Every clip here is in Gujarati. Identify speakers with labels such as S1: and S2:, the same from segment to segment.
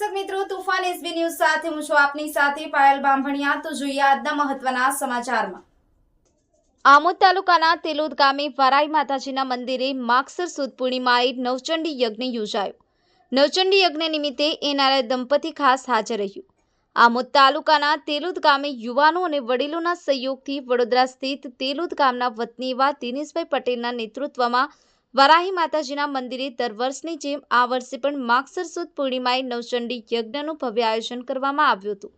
S1: છું તુફાન એસબી ન્યૂઝ સાથે હું છું આપની સાથે પાયલ બામભણિયા તો જોઈએ આજના મહત્વના સમાચારમાં. આમોદ તાલુકાના તેલોદ ગામે વરાઈ માતાજીના મંદિરે માગસર સુદ પૂર્ણિમાએ નવચંડી યજ્ઞ યોજાયો. નવચંડી યજ્ઞ નિમિત્તે એનઆરઆઈ દંપતી ખાસ હાજર રહ્યું. આમોદ તાલુકાના તેલુદ ગામે યુવાનો અને વડીલોના સહયોગથી વડોદરા સ્થિત તેલુદ ગામના વતની એવા દિનેશભાઈ પટેલના નેતૃત્વમાં વરાહી માતાજીના મંદિરે દર વર્ષની જેમ આ વર્ષે પણ માગસર સુદ પૂર્ણિમાએ નવચંડી યજ્ઞનું ભવ્ય આયોજન કરવામાં આવ્યું હતું.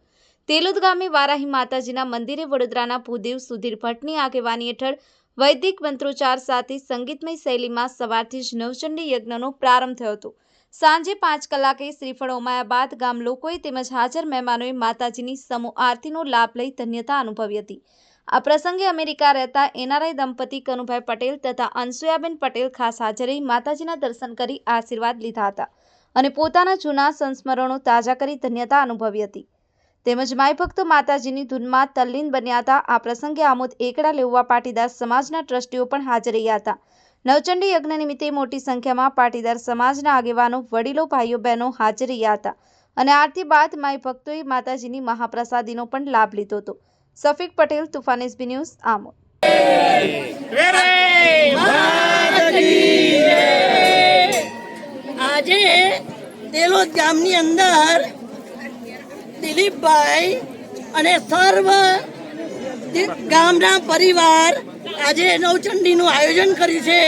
S1: તેલુદ ગામે વારાહી માતાજીના મંદિરે વડોદરાના ભૂદેવ સુધીર ભટ્ટની આગેવાની હેઠળ વૈદિક મંત્રોચ્ચાર સાથે સંગીતમય શૈલીમાં સવારથી જ નવચંડી યજ્ઞનો પ્રારંભ થયો હતો. સાંજે પાંચ કલાકે શ્રીફળ ઉમાયા બાદ ગામ લોકોએ તેમજ હાજર મહેમાનોએ માતાજીની સમૂહ આરતીનો લાભ લઈ ધન્યતા અનુભવી હતી. આ પ્રસંગે અમેરિકા રહેતા એનઆરઆઈ દંપતી કનુભાઈ પટેલ તથા અનસુયાબેન પટેલ ખાસ હાજર માતાજીના દર્શન કરી આશીર્વાદ લીધા હતા અને પોતાના જૂના સંસ્મરણો તાજા કરી ધન્યતા અનુભવી હતી. તેમજ માય ભક્તો માતાજીની ધૂનમાં તલ્લીન બન્યા હતા. આ પ્રસંગે આમોદ એકડા લેવવા પાટીદાર સમાજના ટ્રસ્ટીઓ પણ હાજર રહ્યા હતા. નવચંડી યજ્ઞ નિમિત્તે મોટી સંખ્યામાં પાટીદાર સમાજના આગેવાનો, વડીલો, ભાઈઓ, બહેનો હાજર રહ્યા હતા અને આરતી બાદ માય ભક્તોએ માતાજીની મહાપ્રસાદીનો પણ લાભ લીધો હતો. સફીક પટેલ તુફાન એસબી ન્યૂઝ આમોદ
S2: આજે તેલોદ ગામની અંદર દિલીપભાઈ અને સર્વ ગામના પરિવાર આજે નવચંડીનું આયોજન કર્યું છે.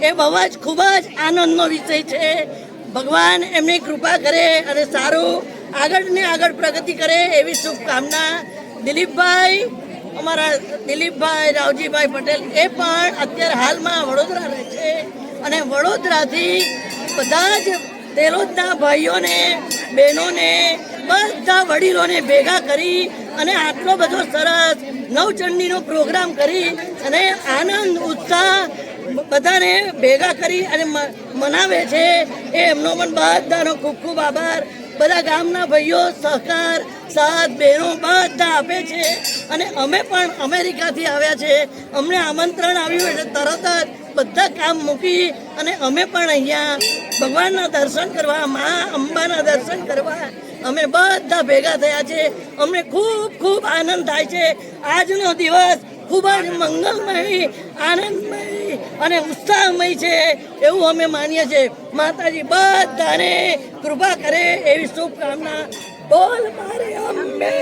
S2: એ બહુ જ ખૂબ જ આનંદનો વિષય છે. ભગવાન એમની કૃપા કરે અને સારું આગળ ને આગળ પ્રગતિ કરે એવી શુભકામના દિલીપભાઈ, અમારા દિલીપભાઈ, રાવજીભાઈ પટેલ એ પણ અત્યારે હાલમાં વડોદરા રહે છે. અને વડોદરાથી બધા જ તેલોદના ભાઈઓને, બહેનોને, બધા વડીલોને ભેગા કરી અને આટલો બધો સરસ નવચંડીનો પ્રોગ્રામ કરી અને આનંદ, ઉત્સાહ બધાને ભેગા કરી અને મનાવે છે. એ એમનો પણ બધાનો ખૂબ ખૂબ આભાર. બધા ગામના ભાઈઓ સહકાર, સાથ, બહેનો બધા આપે છે. અને અમે પણ અમેરિકાથી આવ્યા છે. અમને આમંત્રણ આવ્યું એટલે તરત જ બધા કામ મૂકી અને અમે પણ અહીંયા ભગવાનના દર્શન કરવા, મા અંબાના દર્શન કરવા અમે બધા ભેગા થયા છે. અમને ખૂબ ખૂબ આનંદ થાય છે. આજનો દિવસ ખૂબ જ મંગલમય આનંદમય અને ઉત્સાહમય છે, એવું અમે માનીએ છીએ. માતાજી બધાને કૃપા કરે એવી શુભકામના. બોલ મારે અંબે